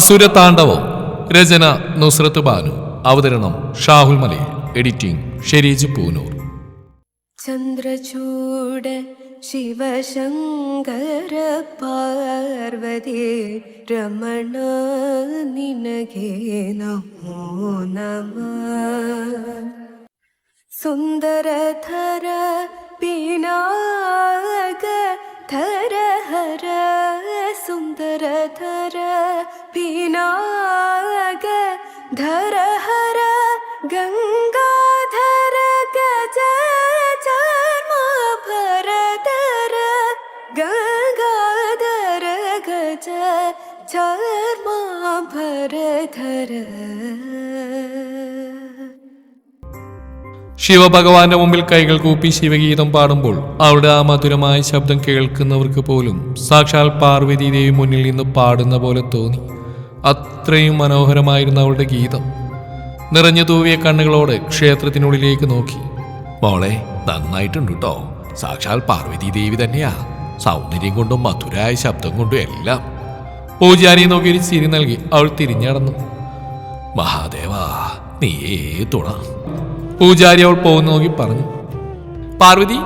അസുരതാണ്ഡവം. രചന നുസ്രത്ത് ബാനു. അവതരണം ഷാഹുൽ മലയിൽ. എഡിറ്റിംഗ് ഷെരീജ് പൂനൂർ. ചന്ദ്രചൂട് ശിവശങ്കര പാർവതി രമണ നിനകേ നമോ നമ. സുന്ദരധര പിനാക ധര ഹര സുന്ദര ധര ഭീനാഗ ധര ഹര ഗംഗ ശിവഭഗവാന്റെ മുമ്പിൽ കൈകൾ കൂപ്പി ശിവഗീതം പാടുമ്പോൾ അവിടെ ആ മധുരമായ ശബ്ദം കേൾക്കുന്നവർക്ക് പോലും സാക്ഷാൽ പാർവതി ദേവി മുന്നിൽ നിന്ന് പാടുന്ന പോലെ തോന്നി. അത്രയും മനോഹരമായിരുന്നു അവളുടെ ഗീതം. നിറഞ്ഞു തൂവിയ കണ്ണുകളോടെ ക്ഷേത്രത്തിനുള്ളിലേക്ക് നോക്കി. മോളെ നന്നായിട്ടുണ്ട് കേട്ടോ സാക്ഷാൽ പാർവതി ദേവി തന്നെയാ. സൗന്ദര്യം കൊണ്ടും മധുരായ ശബ്ദം കൊണ്ടും എല്ലാം. പൂജാരി നോക്കി ഒരു ചിരി നൽകി അവൾ തിരിഞ്ഞടന്നു. മഹാദേവാ നീ തുണ. പൂജാരി അവൾ പോകുന്ന നോക്കി പറഞ്ഞു. പാർവതി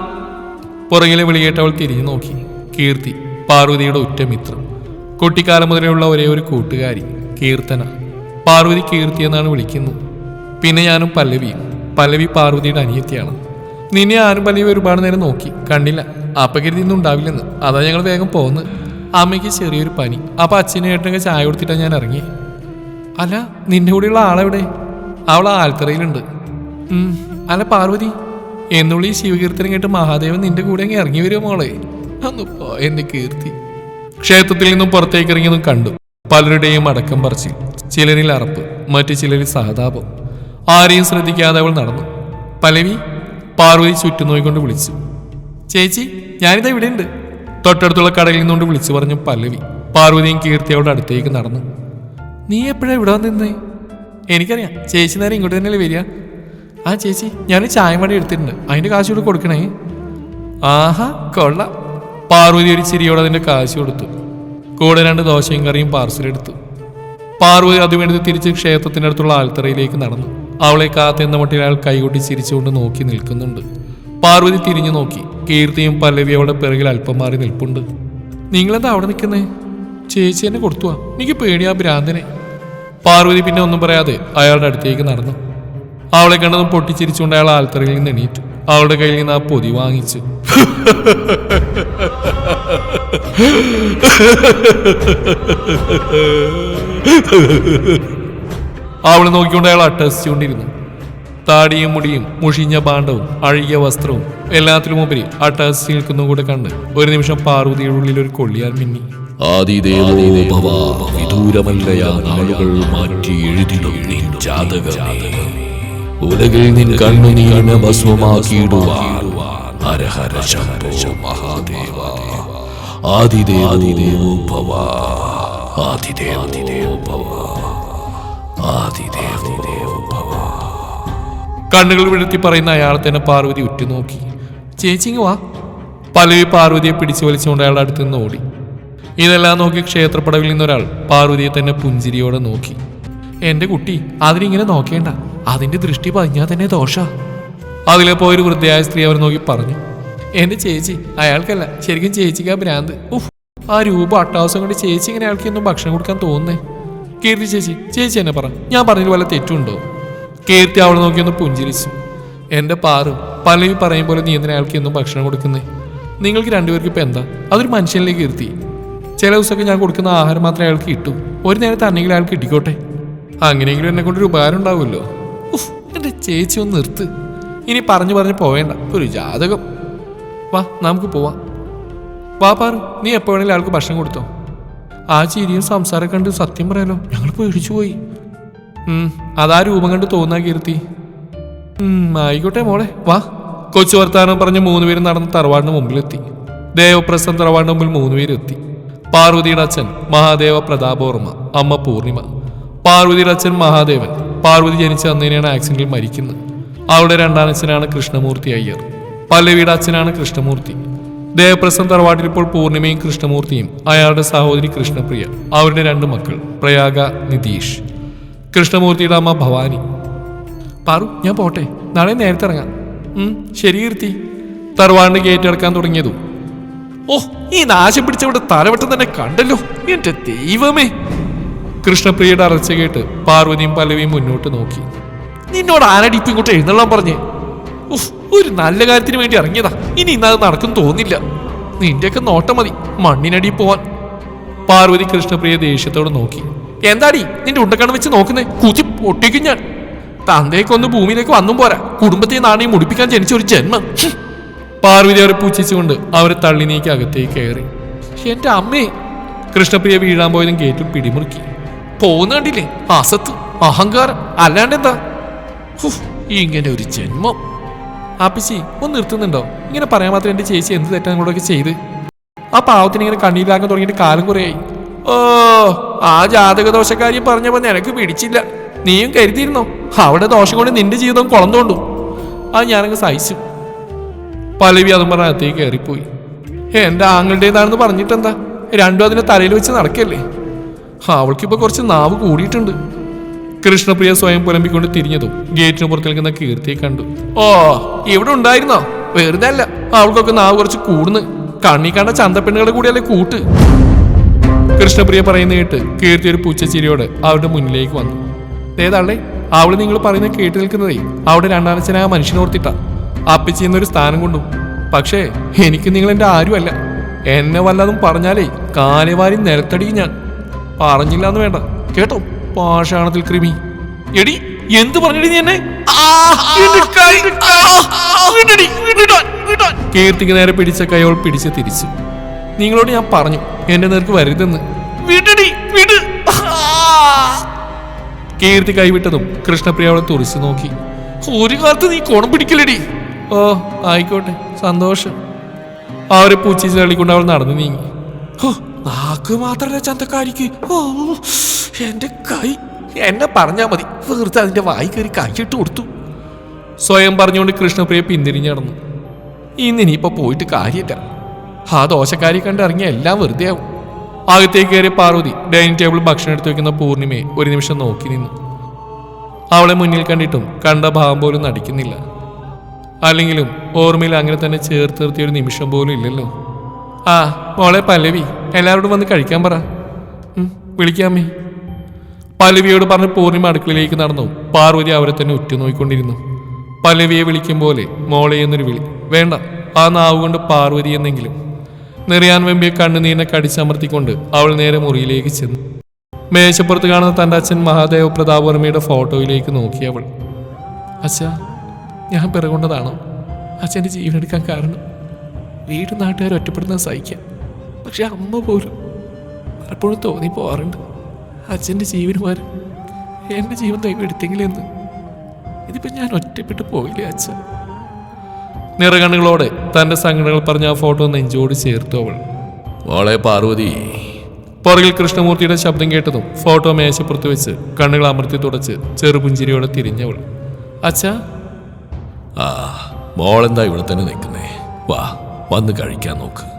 പുറകിലെ വിളിയേട്ട് അവൾ തിരിഞ്ഞു നോക്കി. കീർത്തി പാർവതിയുടെ ഉറ്റമിത്രം. കുട്ടിക്കാലം മുതലുള്ള ഒരേ ഒരു കൂട്ടുകാരി കീർത്തന. പാർവതി കീർത്തി എന്നാണ് വിളിക്കുന്നത്. പിന്നെ ഞാനും പല്ലവിയും പല്ലവി പാർവതിയുടെ അനിയത്തിയാണ്. നിന്നെ ആരും പല്ലവി ഒരുപാട് നേരം നോക്കി കണ്ടില്ല. അപ്പ കരുതി ഇന്നും ഉണ്ടാവില്ലെന്ന്. അതാ ഞങ്ങൾ വേഗം പോകുന്നത് അമ്മയ്ക്ക് ചെറിയൊരു പനി. അപ്പൊ അച്ഛനും ഏട്ടനൊക്കെ ചായ കൊടുത്തിട്ടാണ് ഞാൻ ഇറങ്ങി അല്ല നിന്റെ കൂടെയുള്ള ആളെവിടെ? അവൾ ആൽത്തറയിലുണ്ട്. അല്ല പാർവതി എന്നുള്ള ഈ ശിവകീർത്തനം കേട്ട് മഹാദേവൻ നിന്റെ കൂടെ അങ്ങ് ഇറങ്ങി വരുമോ മോളെ. എന്റെ കീർത്തി. ക്ഷേത്രത്തിൽ നിന്നും പുറത്തേക്ക് ഇറങ്ങിയതും കണ്ടു. പലരുടെയും അടക്കം പറിച്ചിൽ ചിലരിൽ അറപ്പ് മറ്റു ചിലരിൽ സഹതാപം. ആരെയും ശ്രദ്ധിക്കാതെ അവൾ നടന്നു. പലവി പാർവതി ചുറ്റും നോയിക്കൊണ്ട് വിളിച്ചു. ചേച്ചി ഞാനിതാ ഇവിടെ ഉണ്ട് തൊട്ടടുത്തുള്ള കടയിൽ നിന്നുകൊണ്ട് വിളിച്ചു പറഞ്ഞു പല്ലവി. പാർവതിയും കീർത്തി അവളുടെ അടുത്തേക്ക് നടന്നു. നീ എപ്പോഴാണ് ഇവിടെ വന്നിരുന്നേ? എനിക്കറിയാം. ചേച്ചി നേരം ഇങ്ങോട്ട് തന്നെയല്ലേ വരിക. ആ ചേച്ചി ഞാൻ ചായം മടി എടുത്തിട്ടുണ്ട്. അതിന്റെ കാശ് കൂടെ കൊടുക്കണേ. ആഹാ കൊള്ള. പാർവതി ഒരു ചിരിയോടെ അതിന്റെ കാശ് കൊടുത്തു. കൂടെ രണ്ട് ദോശയും കറിയും പാർസൽ എടുത്തു. പാർവതി അതുമെടുത്ത് തിരിച്ച് ക്ഷേത്രത്തിന്റെ അടുത്തുള്ള ആൽത്തറയിലേക്ക് നടന്നു. അവളെ കാത്തെന്ന മട്ടിൽ അയാൾ കൈകൊട്ടി ചിരിച്ചുകൊണ്ട് നോക്കി നിൽക്കുന്നുണ്ട്. പാർവതി തിരിഞ്ഞു നോക്കി. കീർത്തിയും പല്ലവി അവളുടെ പിറകിൽ അല്പം മാറി നിൽപ്പുണ്ട്. നിങ്ങളെന്താ അവിടെ നിൽക്കുന്നേ? ചേച്ചി എന്നെ കൊടുത്തുവാ. എനിക്ക് പേടിയാ ഭ്രാന്തനെ. പാർവതി പിന്നെ ഒന്നും പറയാതെ അയാളുടെ അടുത്തേക്ക് നടന്നു. അവളെ കണ്ടതും പൊട്ടിച്ചിരിച്ചുകൊണ്ട് അയാൾ ആൽത്തറയിൽ നിന്ന് എണീറ്റു. അവളുടെ കയ്യിൽ നിന്ന് ആ പൊതി വാങ്ങിച്ചു. അവളെ നോക്കിക്കൊണ്ട് അയാൾ അട്ടഹസിച്ചുകൊണ്ടിരുന്നു. താടിയും മുടിയും മുഷിഞ്ഞ പാണ്ഡവും അഴുകിയ വസ്ത്രവും എല്ലാത്തിലും ഉപരി അട്ടഹസിച്ച് നിൽക്കുന്ന കൂടെ കണ്ട് ഒരു നിമിഷം പാർവതിയുടെ ഉള്ളിൽ ഒരു കൊള്ളിയാൽ മിന്നി. ആദിദേവോ വിദൂരമല്ലയാ നാളുകൾ മാറ്റി എഴുതിടും നിൻ ജാതകമേ. ഉലകിൽ നിൻ കണ്ണുനീരിന് ഭസ്വമാക്കിയിടുവാൻ ഹരഹര ആദിദേവോഭവ. ആദിദേവോഭവ. ആദിദേവോഭവ. കണ്ണുകൾ വിടർത്തി പറയുന്ന അയാളെ തന്നെ പാർവതി ഉറ്റുനോക്കി. ചേച്ചിങ് വാ. പലവി പാർവതിയെ പിടിച്ചു വലിച്ചുകൊണ്ട് അയാളുടെ അടുത്ത് നിന്ന് ഓടി. ഇതെല്ലാം നോക്കി ക്ഷേത്രപ്പടവിൽ നിന്നൊരാൾ പാർവതിയെ തന്നെ പുഞ്ചിരിയോടെ നോക്കി. എന്റെ കുട്ടി അതിനിങ്ങനെ നോക്കേണ്ട. അതിന്റെ ദൃഷ്ടി പതിഞ്ഞാൽ തന്നെ ദോഷ. അതിലെ പോയൊരു വൃദ്ധയായ സ്ത്രീ അവർ നോക്കി പറഞ്ഞു എന്റെ ചേച്ചി അയാൾക്കല്ല ശരിക്കും ചേച്ചിക്ക് ആ ഭ്രാന്ത്. ഉഫ് ആ രൂപ അട്ടാവശ്യം കൊണ്ട് ചേച്ചി ഇങ്ങനെ അയാൾക്ക് ഒന്നും ഭക്ഷണം കൊടുക്കാൻ തോന്നുന്നേ. കീർത്തി ചേച്ചി ചേച്ചി എന്നെ പറ ഞാൻ പറഞ്ഞത് വല്ല തെറ്റുണ്ടോ? കീർത്തി അവളെ നോക്കിയൊന്ന് പുഞ്ചിരിച്ചു. എന്റെ പാറു പലവി പറയും പോലെ നീ എന്തിനാ അയാൾക്ക് എന്നും ഭക്ഷണം കൊടുക്കുന്നേ? നിങ്ങൾക്ക് രണ്ടുപേർക്ക് ഇപ്പൊ എന്താ? അതൊരു മനുഷ്യനിലേക്ക് കീർത്തി? ചില ദിവസമൊക്കെ ഞാൻ കൊടുക്കുന്ന ആഹാരം മാത്രമേ അയാൾക്ക് കിട്ടൂ. ഒരു നേരത്തെ അന്നെങ്കിലും അയാൾക്ക് കിട്ടിക്കോട്ടെ? അങ്ങനെയെങ്കിലും എന്നെ കൊണ്ടൊരു ഉപകാരം ഉണ്ടാവുമല്ലോ. എന്റെ ചേച്ചി ഒന്ന് നിർത്ത്. ഇനി പറഞ്ഞു പറഞ്ഞു പോവേണ്ട. ഒരു ജാതകം. വാ നമുക്ക് പോവാം. വാ പാറു നീ എപ്പോ വേണമെങ്കിലും ആൾക്ക് ഭക്ഷണം കൊടുത്തോ. ആ ചിരിയും സംസാരം കണ്ട് സത്യം പറയാലോ ഞങ്ങൾ പേടിച്ചു പോയി. അതാ രൂപം കണ്ട് തോന്നാ കീർത്തി. ആയിക്കോട്ടെ മോളെ വാ. കൊച്ചു വർത്താനം പറഞ്ഞ് മൂന്നുപേരും നടന്ന് തറവാടിന് മുമ്പിലെത്തി. ദേവപ്രസം തറവാടിന് മുമ്പിൽ മൂന്നുപേരും എത്തി. പാർവതിയുടെ അച്ഛൻ മഹാദേവ പ്രതാപവർമ്മ അമ്മ പൂർണിമ. പാർവതിയുടെ അച്ഛൻ മഹാദേവൻ. പാർവതി ജനിച്ച അന്നേനെയാണ് ആക്സിഡന്റിൽ മരിക്കുന്നത്. അവളുടെ രണ്ടാനച്ഛനാണ് കൃഷ്ണമൂർത്തി അയ്യർ. പല്ലവിയുടെ അച്ഛനാണ് കൃഷ്ണമൂർത്തി. ദേവപ്രസം തറവാട്ടിൽ ഇപ്പോൾ പൂർണിമയും കൃഷ്ണമൂർത്തിയും അയാളുടെ സഹോദരി കൃഷ്ണപ്രിയ അവരുടെ രണ്ട് മക്കൾ പ്രയാഗ നിതീഷ്. കൃഷ്ണമൂർത്തിയുടെ അമ്മ ഭവാനി. പാറു ഞാൻ പോട്ടെ നാളെ നേരത്തെ ഇറങ്ങാം. ശരി കീർത്തി. തറവാടിന്റെ ഗേറ്റ് ഓ ഈ നാശം പിടിച്ചവിടെ തലവട്ടം തന്നെ കണ്ടല്ലോ. എന്റെ ദൈവമേ. കൃഷ്ണപ്രിയയുടെ അറച്ച കേട്ട് പാർവതിയും പല്ലവിയും മുന്നോട്ട് നോക്കി. നിന്നോട് ആരടി ഇങ്ങോട്ട് എഴുന്നള്ളാൻ പറഞ്ഞേ? ഉഫ്, ഒരു നല്ല കാര്യത്തിന് വേണ്ടി ഇറങ്ങിയതാ. ഇനി ഇന്നത് നടക്കും തോന്നില്ല നിന്റെയൊക്കെ നോട്ടം മതി മണ്ണിനടി പോവാൻ. പാർവതി കൃഷ്ണപ്രിയ ദേഷ്യത്തോട് നോക്കി. എന്താടി നിന്റെ ഉണ്ടക്കണ വെച്ച് നോക്കുന്നേ? കുത്തി പൊട്ടിക്കും ഞാൻ. തന്തേക്കൊന്ന് ഭൂമിയിലേക്ക് വന്നും പോരാ. കുടുംബത്തെ നാണയം മുടിപ്പിക്കാൻ ജനിച്ച ഒരു ജന്മം. പാർവതി അവരെ പൂച്ഛിച്ചുകൊണ്ട് അവരെ തള്ളി നീക്കി അകത്തേക്ക് കയറി. എന്റെ അമ്മേ. കൃഷ്ണപ്രിയ വീഴാൻ പോയതും ഗേറ്റിൽ പിടിമുറുക്കി. പോകുന്ന കണ്ടില്ലേ അസത്ത് അഹങ്കാരം അല്ലാണ്ട് എന്താ? ഹും, ഇങ്ങനെ ഒരു ജന്മം. ആപ്പിച്ചി ഒന്ന് നിർത്തുന്നുണ്ടോ? ഇങ്ങനെ പറയാൻ മാത്രം എന്റെ ചേച്ചി എന്ത് തെറ്റാ നിങ്ങളോടൊക്കെ ചെയ്ത്? ആ പാവത്തിന് ഇങ്ങനെ കണ്ണീരാക്കാൻ തുടങ്ങിയിട്ട് കാലം കുറയായി ഓ ആ ജാതക ദോഷക്കാരി പറഞ്ഞപ്പോ നിനക്ക് പിടിച്ചില്ല. നീയും കരുതിയിരുന്നോ? അവിടെ ദോഷം കൊണ്ട് നിന്റെ ജീവിതം കുളന്തോണ്ടു അത് ഞാനങ്ങ് സഹിച്ചു. പലവി അതും പറഞ്ഞ അകത്തേക്ക് കയറിപ്പോയി. എന്റെ ആങ്ങളുടേതാണെന്ന് പറഞ്ഞിട്ടെന്താ? രണ്ടും അതിനെ തലയിൽ വെച്ച് നടക്കല്ലേ? അവൾക്കിപ്പോ കുറച്ച് നാവ് കൂടിയിട്ടുണ്ട്. കൃഷ്ണപ്രിയ സ്വയം പുലമ്പിക്കൊണ്ട് തിരിഞ്ഞതും ഗേറ്റിന് പുറത്ത് നിൽക്കുന്ന കീർത്തിയെ കണ്ടു. ഓ ഇവിടെ ഉണ്ടായിരുന്നോ? വെറുതെ അല്ല അവൾക്കൊക്കെ നാവ് കുറച്ച് കൂടുന്നു. കണ്ണി കണ്ട ചന്തപ്പെണ്ണുകളുടെ കൂടിയല്ലേ കൂട്ട്. കൃഷ്ണപ്രിയ പറയുന്ന കേട്ട് കീർത്തി ഒരു പൂച്ചച്ചിരിയോട് അവരുടെ മുന്നിലേക്ക് വന്നു. ഏതാളെ അവൾ നിങ്ങൾ പറയുന്ന കേട്ട് നിൽക്കുന്നതേ അവിടെ രണ്ടാനച്ഛനായ മനുഷ്യനോർത്തിട്ടാ അപ്പിച്ചി എന്നൊരു സ്ഥാനം കൊണ്ടു. പക്ഷേ എനിക്ക് നിങ്ങൾ എന്റെ ആരുമല്ല. എന്നെ വല്ലതും പറഞ്ഞാലേ കാലവാരി നിലത്തടിയും ഞാൻ. പറഞ്ഞില്ല എന്ന് വേണ്ട. കേട്ടോ? പാഷാണത്തിൽ കൃമി. എടി എന്ത് പറഞ്ഞു നീ എന്നെ. കീർത്തിക്ക് നേരെ പിടിച്ച കൈയോൾ പിടിച്ച് തിരിച്ചു. നിങ്ങളോട് ഞാൻ പറഞ്ഞു എന്റെ നേർക്ക് വരുതെന്ന്. കീർത്തി കൈവിട്ടതും കൃഷ്ണപ്രിയ അവളെ തുറിച്ചു നോക്കി. ഒരു കാലത്ത് നീ കോണം പിടിക്കലടി. ഓ ആയിക്കോട്ടെ സന്തോഷം. ആ ഒരു പൂച്ചി തള്ളിക്കൊണ്ട് അവൾ നടന്നു നീങ്ങി. ഹോ, നാക്ക് മാത്രല്ല ചന്തക്കാരിക്ക്. ഓ എന്റെ കൈ. എന്നെ പറഞ്ഞാ മതി. വെറുതെ അതിന്റെ വായി കയറി കൈയിട്ട് കൊടുത്തു. സ്വയം പറഞ്ഞുകൊണ്ട് കൃഷ്ണപ്രിയ പിന്തിരിഞ്ഞു നടന്നു. ഇന്ന് ഇനിയിപ്പോ പോയിട്ട് കാര്യമില്ല. ആ ദോശക്കാരി കണ്ട് ഇറങ്ങിയ എല്ലാം വെറുതെ ആവും. അകത്തേക്ക് കയറിയ പാർവതി ഡൈനിങ് ടേബിൾ ഭക്ഷണം എടുത്തു വെക്കുന്ന പൂർണിമയെ ഒരു നിമിഷം നോക്കി നിന്നു. അവളെ മുന്നിൽ കണ്ടിട്ടും കണ്ട ഭാവം പോലും നടിക്കുന്നില്ല. അല്ലെങ്കിലും ഓർമ്മയിൽ അങ്ങനെ തന്നെ ചേർത്ത് നിർത്തിയ ഒരു നിമിഷം പോലും ഇല്ലല്ലോ. ആ മോളെ പല്ലവി. എല്ലാവരോടും വന്ന് കഴിക്കാൻ പറ. വിളിക്കാമേ പല്ലവിയോട് പറഞ്ഞ് പൂർണിമ അടുക്കളയിലേക്ക് നടന്നു. പാർവതി അവരെ തന്നെ ഉറ്റുനോക്കിക്കൊണ്ടിരുന്നു പല്ലവിയെ വിളിക്കും പോലെ മോളെ എന്നൊരു വിളി. വേണ്ട ആ നാവ് കൊണ്ട് പാർവതി എന്നെങ്കിലും. നിറയാൻ വെമ്പിയെ കണ്ണുനീരിനെ കടിച്ചമർത്തിക്കൊണ്ട് അവൾ നേരെ മുറിയിലേക്ക് ചെന്നു. മേശപ്പുറത്ത് കാണുന്ന തന്റെ അച്ഛൻ മഹാദേവ പ്രതാപവർമ്മയുടെ ഫോട്ടോയിലേക്ക് നോക്കി അവൾ. അച്ഛാ ഞാൻ പിറകൊണ്ടതാണോ? അച്ഛന്റെ ജീവനെടുക്കാൻ കാരണം? വീട് നാട്ടുകാർ ഒറ്റപ്പെടുന്നത് സഹിക്കാം. പക്ഷെ അമ്മ പോലും പലപ്പോഴും തോന്നി പോകാറുണ്ട്. അച്ഛന്റെ ജീവനുമാർ എന്റെ ജീവൻ ദൈവം എടുത്തെങ്കിലെന്ന്. ഇതിപ്പോ ഞാൻ ഒറ്റപ്പെട്ടു പോയില്ലേ അച്ഛ? നിറകണ്ണുകളോടെ തന്റെ സംഘടനകൾ പറഞ്ഞ ആ ഫോട്ടോ നെഞ്ചോട് ചേർത്തു അവൾ. മോളെ പാർവതി. പുറകിൽ കൃഷ്ണമൂർത്തിയുടെ ശബ്ദം കേട്ടതും ഫോട്ടോ മേശപ്പുറത്ത് വെച്ച് കണ്ണുകൾ അമർത്തി തുടച്ച് ചെറുപുഞ്ചിരിയോടെ തിരിഞ്ഞവൾ. അച്ഛാ? ആ മോളെന്താ ഇവിടെ തന്നെ നിൽക്കുന്നേ? വാ. വന്ന് കഴിക്കാൻ നോക്ക്.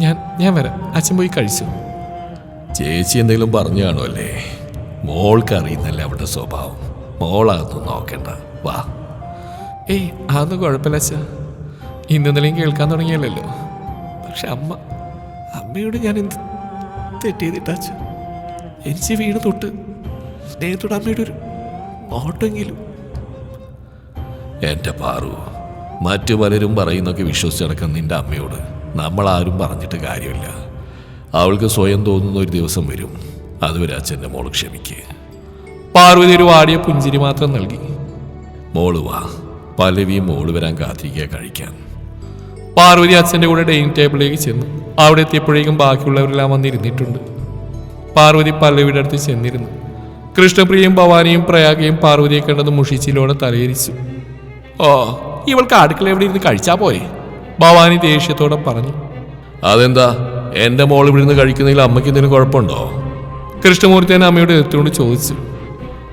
ഞാൻ ഞാൻ വരാം. അച്ഛൻ പോയി കഴിച്ചു. ചേച്ചി എന്തെങ്കിലും പറഞ്ഞു കാണുമല്ലേ? മോൾക്ക് അറിയുന്നല്ലേ അവളുടെ സ്വഭാവം. മോളതൊന്നും നോക്കണ്ട. വാ. ഏയ് അതൊന്നും കുഴപ്പമില്ല അച്ഛ. ഇന്നെന്തെങ്കിലും കേൾക്കാൻ തുടങ്ങിയല്ലോ പക്ഷെ അമ്മ അമ്മയോട് ഞാൻ എന്ത് തെറ്റ് ചെയ്തിട്ട അച്ഛ? എനിക്ക് വീട് തൊട്ട് സ്നേഹത്തോട് അമ്മയുടെ ഒരു നോട്ടെങ്കിലും എന്റെ പാറു മറ്റു പലരും പറയുന്നൊക്കെ വിശ്വസിച്ച് നടക്കുന്ന നിന്റെ അമ്മയോട് നമ്മളാരും പറഞ്ഞിട്ട് കാര്യമില്ല. അവൾക്ക് സ്വയം തോന്നുന്ന ഒരു ദിവസം വരും. അതുവരെ അച്ഛന്റെ മോൾ ക്ഷമിക്കുക പാർവതി ഒരു വാടിയ പുഞ്ചിരി മാത്രം നൽകി. മോൾ വാ പലവിയും മോൾ വരാൻ കാത്തിരിക്കുക കഴിക്കാൻ. പാർവതി അച്ഛന്റെ കൂടെ ഡൈനിങ് ടേബിളിലേക്ക് ചെന്നു. അവിടെ എത്തിയപ്പോഴേക്കും ബാക്കിയുള്ളവരെല്ലാം വന്നിരുന്നിട്ടുണ്ട്. പാർവതി പല്ലവിയുടെ അടുത്ത് ചെന്നിരുന്നു. കൃഷ്ണപ്രിയയും ഭവാനിയും പ്രയാഗയും പാർവതിയെ കണ്ടത് മുഷിച്ചിലോടെ തലയിരിച്ചു. ഓ ഇവൾക്ക് അടുക്കള എവിടെ ഇരുന്ന് കഴിച്ചാ പോരെ? ഭവാനി ദേഷ്യത്തോടെ പറഞ്ഞു. അതെന്താ? എന്റെ മോൾ ഇവിടുന്ന് കഴിക്കുന്നതിൽ അമ്മയ്ക്ക് എന്തെങ്കിലും കുഴപ്പമുണ്ടോ? കൃഷ്ണമൂർത്തി തന്നെ അമ്മയോട് എത്തിക്കൊണ്ട് ചോദിച്ചു.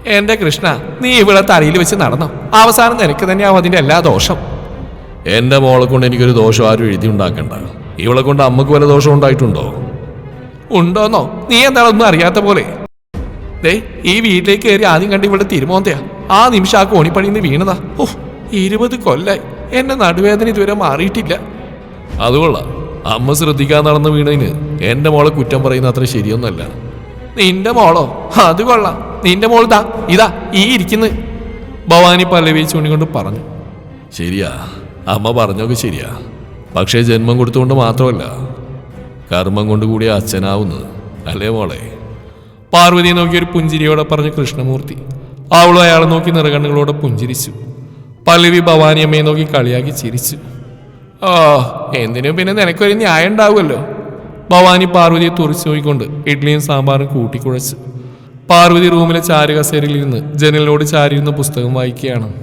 എന്റെ കൃഷ്ണ നീ ഇവിടെ തലയിൽ വെച്ച് നടന്നോ? അവസാനം നിനക്ക് തന്നെയാവും അതിന്റെ എല്ലാ ദോഷം. എന്റെ മോളെ കൊണ്ട് എനിക്കൊരു ദോഷം ആരും എഴുതി ഉണ്ടാക്കണ്ട. ഇവളെ കൊണ്ട് അമ്മയ്ക്ക് വല്ല ദോഷം ഉണ്ടായിട്ടുണ്ടോ? ഉണ്ടോന്നോ? നീ എന്താണൊന്നും അറിയാത്ത പോലെ. ദേ ഈ വീട്ടിലേക്ക് കയറി ആദ്യം കണ്ട് ഇവിടെ തിരുമോന്തയാ. ആ നിമിഷം ആ കോണിപ്പണിയിൽ നിന്ന് വീണതാ. ഓ ഇരുപത് കൊല്ലായി. എന്റെ നടുവേദന ഇതുവരെ മാറിയിട്ടില്ല. അതുകൊള്ളാം അമ്മ ശ്രദ്ധിക്കാൻ നടന്ന് വീണതിന് എന്റെ മോളെ കുറ്റം പറയുന്ന അത്ര ശരിയൊന്നല്ല. നിന്റെ മോളോ? അത് കൊള്ളാം. നിന്റെ മോൾ ദാ ഇതാ ഈ ഇരിക്കുന്ന. ഭവാനി പല്ലവി ചൂണ്ടിക്കൊണ്ട് പറഞ്ഞു. ശരിയാ. അമ്മ പറഞ്ഞൊക്കെ ശരിയാ. പക്ഷേ ജന്മം കൊടുത്തുകൊണ്ട് മാത്രമല്ല കർമ്മം കൊണ്ട് കൂടി അച്ഛനാവുന്നത്. അല്ലേ മോളെ? പാർവതിയെ നോക്കി ഒരു പുഞ്ചിരിയോടെ പറഞ്ഞു കൃഷ്ണമൂർത്തി. അവളും അയാളെ നോക്കി നിറകണ്ണുകളോടെ പുഞ്ചിരിച്ചു. പല്ലവി ഭവാനി അമ്മയെ നോക്കി കളിയാക്കി ചിരിച്ചു. ഓ എന്തിനും പിന്നെ നിനക്കൊരു ന്യായം ഉണ്ടാവുമല്ലോ. ഭവാനി പാർവതിയെ തുറച്ചു നോക്കിക്കൊണ്ട് ഇഡ്ഡലിയും സാമ്പാറും കൂട്ടിക്കുഴച്ചു. പാർവതി റൂമിലെ ചാരുകസേരയിൽ ഇരുന്ന് ജനലിനോട് ചാരിയിരുന്ന പുസ്തകം വായിക്കുകയാണ്.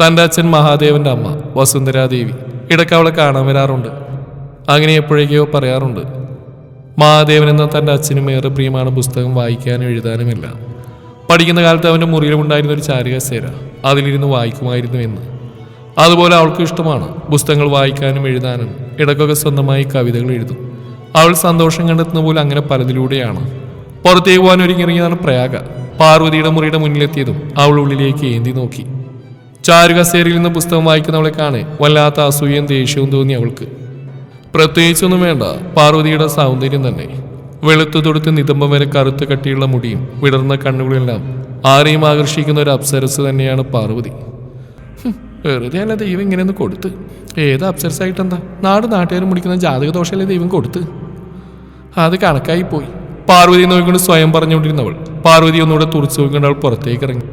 തന്റെ അച്ഛൻ മഹാദേവന്റെ അമ്മ വസുന്ധരാദേവി. ഇടയ്ക്ക് അവളെ കാണാൻ വരാറുണ്ട്. അങ്ങനെ എപ്പോഴേക്കോ പറയാറുണ്ട്. മഹാദേവൻ എന്ന തന്റെ അച്ഛനും ഏറെ പ്രിയമാണ് പുസ്തകം വായിക്കാനും എഴുതാനുമെല്ലാം. പഠിക്കുന്ന കാലത്ത് അവന്റെ മുറിയിലുണ്ടായിരുന്ന ഒരു ചാരുകസേര അതിലിരുന്ന് വായിക്കുമായിരുന്നു എന്ന്. അതുപോലെ അവൾക്ക് ഇഷ്ടമാണ് പുസ്തകങ്ങൾ വായിക്കാനും എഴുതാനും. ഇടയ്ക്കൊക്കെ സ്വന്തമായി കവിതകൾ എഴുതും. അവൾ സന്തോഷം കണ്ടെത്തുന്ന പോലെ അങ്ങനെ പലതിലൂടെയാണ്. പുറത്തേക്ക് പോകാൻ ഒരുങ്ങിറങ്ങിയതാണ് പ്രയാഗ. പാർവതിയുടെ മുറിയുടെ മുന്നിലെത്തിയതും അവൾ ഉള്ളിലേക്ക് ഏന്തി നോക്കി. ചാരുകസേരയിൽ നിന്ന് പുസ്തകം വായിക്കുന്നവളെ കാണെ വല്ലാത്ത അസൂയയും ദേഷ്യവും തോന്നി അവൾക്ക്. പ്രത്യേകിച്ചൊന്നും വേണ്ട പാർവതിയുടെ സൗന്ദര്യം തന്നെ. വെളുത്തു തൊടുത്ത് നിതംബം വരെ കറുത്ത് കട്ടിയുള്ള മുടിയും വിടർന്ന കണ്ണുകളെല്ലാം ആരെയും ആകർഷിക്കുന്ന ഒരു അപ്സരസ് തന്നെയാണ് പാർവതി. വെറുതെ അല്ല ദൈവം ഇങ്ങനെയൊന്ന് കൊടുത്ത്. ഏത് അപ്സരസായിട്ടെന്താ? നാട് നാട്ടുകാരും മുടിക്കുന്ന ജാതക ദോഷമല്ലേ ദൈവം കൊടുത്ത്? അത് കണക്കായി പോയി. പാർവതി നോക്കിക്കൊണ്ട് സ്വയം പറഞ്ഞുകൊണ്ടിരുന്നവൾ പാർവതി ഒന്നുകൂടെ തുറച്ചു നോക്കിക്കൊണ്ട് അവൾ പുറത്തേക്ക് ഇറങ്ങി.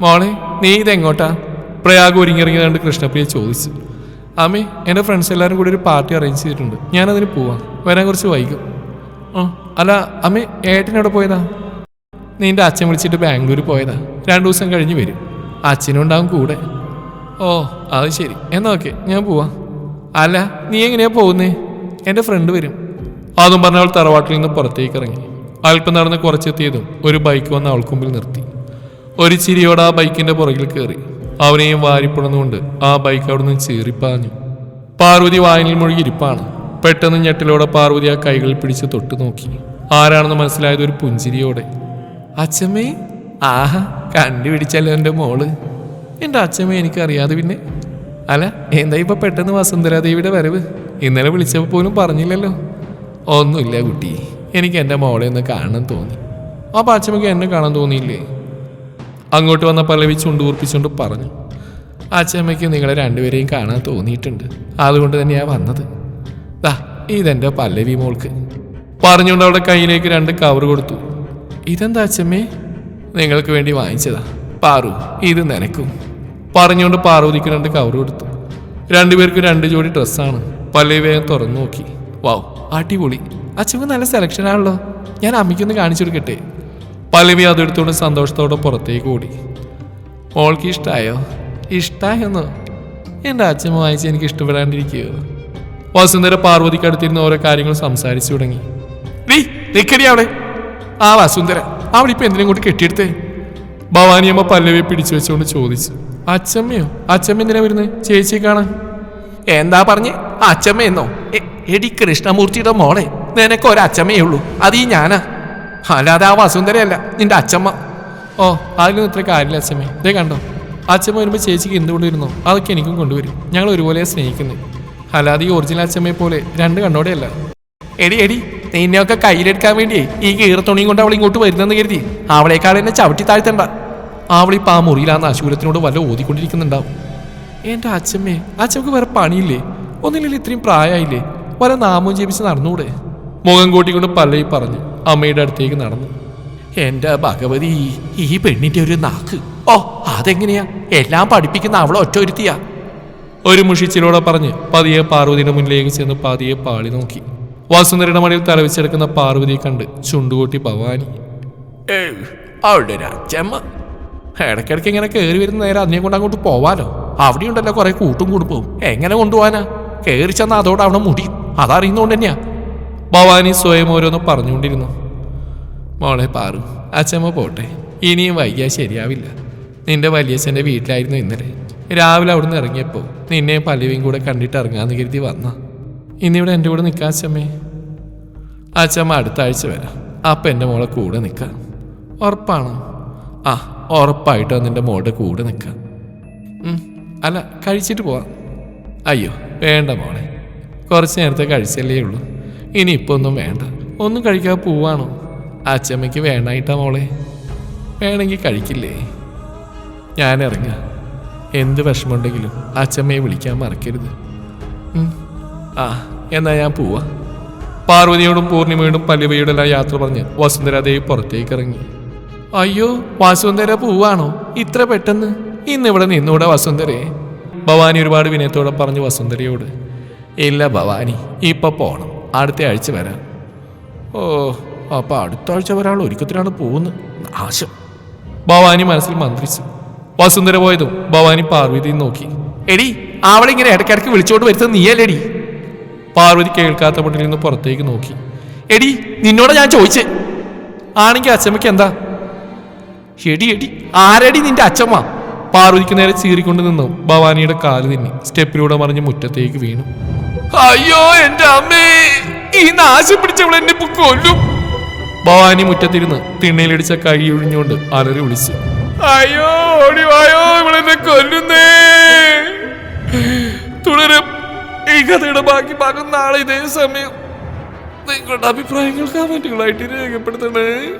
മോളെ നീ ഇതെങ്ങോട്ടാ? പ്രയാഗ് ഒരുങ്ങിറങ്ങിയതാണ്ട് കൃഷ്ണപ്രിയ ചോദിച്ചു. അമ്മേ എന്റെ ഫ്രണ്ട്സ് എല്ലാവരും കൂടി ഒരു പാർട്ടി അറേഞ്ച് ചെയ്തിട്ടുണ്ട്. ഞാനതിന് പോവാം. വരാൻ കുറച്ച് വൈകും. അല്ല അമ്മ ഏട്ടനോടെ പോയതാ? നിന്റെ അച്ഛൻ വിളിച്ചിട്ട് ബാംഗ്ലൂർ പോയതാ. രണ്ടു ദിവസം കഴിഞ്ഞ് വരും. അച്ഛനും ഉണ്ടാവും കൂടെ. ഓ അത് ശരി. എന്നാ ഓക്കെ ഞാൻ പോവാം. അല്ല നീ എങ്ങനെയാ പോകുന്നേ? എന്റെ ഫ്രണ്ട് വരും. അതും പറഞ്ഞ അവൾ തറവാട്ടിൽ നിന്ന് പുറത്തേക്ക് ഇറങ്ങി. അല്പം നടന്ന് കുറച്ചെത്തിയതും ഒരു ബൈക്ക് വന്ന് അവൾക്ക് മുമ്പിൽ നിർത്തി. ഒരു ചിരിയോടെ ആ ബൈക്കിന്റെ പുറകിൽ കയറി. അവനെയും വാരിപ്പുണർന്നുകൊണ്ട് ആ ബൈക്ക് അവിടെ നിന്ന് ചീറിപ്പാഞ്ഞു. പാർവതി വായനിൽ മുഴുകി ഇരിപ്പാണ്. പെട്ടെന്ന് ഞെട്ടിലോടെ പാർവതി ആ കൈകൾ പിടിച്ച് തൊട്ടു നോക്കി. ആരാണെന്ന് മനസ്സിലായത് ഒരു പുഞ്ചിരിയോടെ. അച്ഛമ്മേ ആഹാ കണ്ടുപിടിച്ചല്ലോ എന്റെ മോൾ. എന്റെ അച്ഛമ്മേ എനിക്കറിയാതെ പിന്നെ. അല്ല എന്താ ഇപ്പൊ പെട്ടെന്ന് വസുന്ധരാദേവിയുടെ വരവ്? ഇന്നലെ വിളിച്ചപ്പോൾ പോലും പറഞ്ഞില്ലല്ലോ. ഒന്നുമില്ല കുട്ടി. എനിക്ക് എന്റെ മോളെ ഒന്ന് കാണാൻ തോന്നി. ആ അച്ഛമ്മയ്ക്ക് എന്നെ കാണാൻ തോന്നിയില്ലേ? അങ്ങോട്ട് വന്ന പല്ലവി ചുണ്ടുകൂർപ്പിച്ചുകൊണ്ട് പറഞ്ഞു. അച്ഛമ്മയ്ക്ക് നിങ്ങളെ രണ്ടുപേരെയും കാണാൻ തോന്നിയിട്ടുണ്ട്. അതുകൊണ്ട് തന്നെയാണ് വന്നത്. ദാ ഇതെന്റെ പല്ലവി മോൾക്ക്. പറഞ്ഞുകൊണ്ട് അവളുടെ കയ്യിലേക്ക് രണ്ട് കവർ കൊടുത്തു. ഇതെന്താ അച്ഛമ്മേ? നിങ്ങൾക്ക് വേണ്ടി വാങ്ങിച്ചതാ. പാറു ഇത് നിനക്കും. പറഞ്ഞുകൊണ്ട് പാർവതിക്ക് രണ്ട് കവർ കൊടുത്തു. രണ്ടുപേർക്ക് രണ്ട് ജോഡി ഡ്രസ്സാണ്. പല്ലവി വേഗം തുറന്നു നോക്കി. വാവ് അടിപൊളി. അച്ഛമ്മ നല്ല സെലക്ഷൻ ആണല്ലോ. ഞാൻ അമ്മയ്ക്കൊന്ന് കാണിച്ചു കൊടുക്കട്ടെ? പല്ലവി അതെടുത്തുകൊണ്ട് സന്തോഷത്തോടെ പുറത്തേക്ക് ഓടി. മോൾക്ക് ഇഷ്ടമായോ ഇഷ്ടമായെന്നോ എന്റെ അച്ഛൻ വായിച്ച് എനിക്ക് ഇഷ്ടപ്പെടാണ്ടിരിക്കുകയോ വസുന്ധര പാർവതിക്ക് അടുത്തിരുന്ന് ഓരോ കാര്യങ്ങൾ സംസാരിച്ചു തുടങ്ങി. നീ നിക്കടി അവിടെ. ആ വസുന്ധര അവളിപ്പോ എന്തിനും കൂടി കെട്ടിയെടുത്തേ? ഭവാനിയമ്മ പല്ലവിയെ പിടിച്ചു വെച്ചുകൊണ്ട് ചോദിച്ചു. അച്ചമ്മയോ? അച്ചമ്മ എന്തിനാ വരുന്നത് ചേച്ചി കാണാൻ. എന്താ പറഞ്ഞ്? അച്ഛമ്മ എന്നോ? എടി കൃഷ്ണമൂർത്തിയുടെ മോളെ. നിനക്ക് ഒരച്ഛമ്മയേ ഉള്ളൂ. അത് ഈ ഞാനാ. അല്ലാതെ ആ വസുന്ധരയല്ല നിന്റെ അച്ചമ്മ. ഓ അതിലൊന്നും ഇത്ര കാര്യമില്ല അച്ഛമ്മേ ഇതേ കണ്ടോ? അച്ഛമ്മ വരുമ്പോൾ ചേച്ചിക്ക് എന്ത് കൊണ്ടുവരുന്നോ അതൊക്കെ എനിക്കും കൊണ്ടുവരും. ഞങ്ങൾ ഒരുപോലെ സ്നേഹിക്കുന്നത് അല്ലാതെ ഈ ഒറിജിനൽ അച്ഛമ്മയെ പോലെ രണ്ട് കണ്ണോടെയല്ല. എടി എടി നിന്നെയൊക്കെ കയ്യിലെടുക്കാൻ വേണ്ടി ഈ കീറത്തുണിയും കൊണ്ട് അവൾ ഇങ്ങോട്ട് വരുന്നെന്ന് കരുതി. അവളേക്കാൾ എന്നെ ചവിട്ടി താഴ്ത്തണ്ട. അവളിപ്പോൾ ആ മുറിയിലാന്ന് അശൂലത്തിനോട് വല്ല ഓതിക്കൊണ്ടിരിക്കുന്നുണ്ടാവും. എന്റെ അച്ഛമ്മേ അച്ഛമ്മക്ക് വേറെ പണിയില്ലേ? ഒന്നില്ലെങ്കിൽ ഇത്രയും പ്രായമായില്ലേ വല്ല നാമവും ജീവിച്ച് നടന്നൂടെ? മുഖം കൂട്ടിക്കൊണ്ട് പല്ലവി പറഞ്ഞു അമ്മയുടെ അടുത്തേക്ക് നടന്നു. എന്റെ ഭഗവതി ഈ പെണ്ണിന്റെ ഒരു നാക്ക്. ഓ അതെങ്ങനെയാ? എല്ലാം പഠിപ്പിക്കുന്ന അവളെ ഒറ്റ ഒരുത്തിയാ. ഒരു മുഷിച്ചിലോടെ പറഞ്ഞ് പതിയെ പാർവതിയുടെ മുന്നിലേക്ക് ചെന്ന് പതിയെ പാളി നോക്കി. വാസുന്ദരയുടെ മടിയിൽ തലവെച്ചെടുക്കുന്ന പാർവതിയെ കണ്ട് ചുണ്ടുകൂട്ടി ഭവാനി. അവിടെ അച്ഛമ്മ ഇടയ്ക്കിടയ്ക്ക് ഇങ്ങനെ കയറി വരുന്ന നേരം അതിനെ കൊണ്ട് അങ്ങോട്ട് പോവാലോ? അവിടെ ഉണ്ടല്ലോ കുറെ കൂട്ടും കുടുംബവും എങ്ങനെ കൊണ്ടുപോവാനാ? കയറി ചെന്ന അതോടെ അവിടെ മുടി. അതറിയുന്നോണ്ട് തന്നെയാ. ഭവാനി സ്വയം ഓരോന്ന് പറഞ്ഞുകൊണ്ടിരുന്നു. മോളെ പാറു അച്ഛമ്മ പോട്ടെ. ഇനിയും വൈകിയാൽ ശരിയാവില്ല. നിന്റെ വലിയച്ഛന്റെ വീട്ടിലായിരുന്നു ഇന്നലെ. രാവിലെ അവിടുന്ന് ഇറങ്ങിയപ്പോൾ നിന്നെയും പല്ലവിയും കൂടെ കണ്ടിട്ട് ഇറങ്ങാന്ന് കരുതി വന്ന. ഇന്നിവിടെ എന്റെ കൂടെ നിൽക്കാം അച്ഛമ്മേ അച്ഛമ്മ അടുത്ത ആഴ്ച വരാം. അപ്പം എന്റെ മോളെ കൂടെ നിൽക്കാം. ഉറപ്പാണോ. ആ ഉറപ്പായിട്ടോ നിന്റെ മോളുടെ കൂടെ നിൽക്കാം. അല്ല കഴിച്ചിട്ട് പോവാം. അയ്യോ വേണ്ട മോളെ. കുറച്ച് നേരത്തെ കഴിച്ചല്ലേ ഉള്ളൂ. ഇനി ഇപ്പോൾ ഒന്നും വേണ്ട. ഒന്നും കഴിക്കാതെ പോവാണോ? അച്ഛമ്മയ്ക്ക് വേണായിട്ടാ മോളെ. വേണമെങ്കിൽ കഴിക്കില്ലേ? ഞാൻ ഇറങ്ങാം. എന്ത് വിഷമമുണ്ടെങ്കിലും അച്ഛമ്മയെ വിളിക്കാൻ മറക്കരുത്. ആ എന്നാ ഞാൻ പോവാ. പാർവതിയോടും പൂർണിമയോടും പല്ലുവയോടെല്ലാം യാത്ര പറഞ്ഞ് വസുന്ധരാദേവി പുറത്തേക്ക് ഇറങ്ങി അയ്യോ വസുന്ധര പോവാണോ? ഇത്ര പെട്ടെന്ന്? ഇന്നിവിടെ നിന്നൂടെ വസുന്ധരയെ ഭവാനി ഒരുപാട് വിനയത്തോടെ പറഞ്ഞു വസുന്ധരയോട്. ഇല്ല ഭവാനി ഇപ്പൊ പോണം. അടുത്ത ആഴ്ച വരാം. ഓ അപ്പൊ അടുത്ത ആഴ്ച ഒരാൾ ഒരുക്കത്തിലാണ് പോകുന്നത്. നാശം. ഭവാനി മനസ്സിൽ മന്ത്രിച്ചു. വസുന്ധര പോയതും ഭവാനി പാർവതിയും നോക്കി. എടി അവളിങ്ങനെ ഇടയ്ക്കിടയ്ക്ക് വിളിച്ചോണ്ട് വരുത്തത് നീയല്ലേടി? പാർവതി കേൾക്കാത്ത പട്ടിൽ നിന്ന് പുറത്തേക്ക് നോക്കി. എടി നിന്നോട് ഞാൻ ചോദിച്ചേ. ആണെങ്കിൽ അച്ഛമ്മയ്ക്ക് എന്താ? എടി എടി ആരടി നിന്റെ അച്ഛമ്മ? പാർവതിക്ക് നേരെ ചീറിക്കൊണ്ട് നിന്നു. ഭവാനിയുടെ കാൽ തിന്നി. സ്റ്റെപ്പിലൂടെ മറിഞ്ഞ് മുറ്റത്തേക്ക് വീണു. അയ്യോ എന്റെ അമ്മേ ഈ നാശം പിടിച്ചവൾ എന്നെ കൊല്ലും. ഭവാനി മുറ്റത്തിരുന്ന് തിണ്ണയിലടിച്ച കൈ ഒഴിഞ്ഞുകൊണ്ട് അലറി വിളിച്ചു. അയ്യോ ഓടിവായോ ഇവളെന്നെ കൊല്ലുന്നേ. തുടരും. ഈ കഥയുടെ ബാക്കി ഭാഗം നാളെ ഇതേ സമയം. നിങ്ങളുടെ അഭിപ്രായങ്ങൾ കമന്റുകളായിട്ട് രേഖപ്പെടുത്തണേ.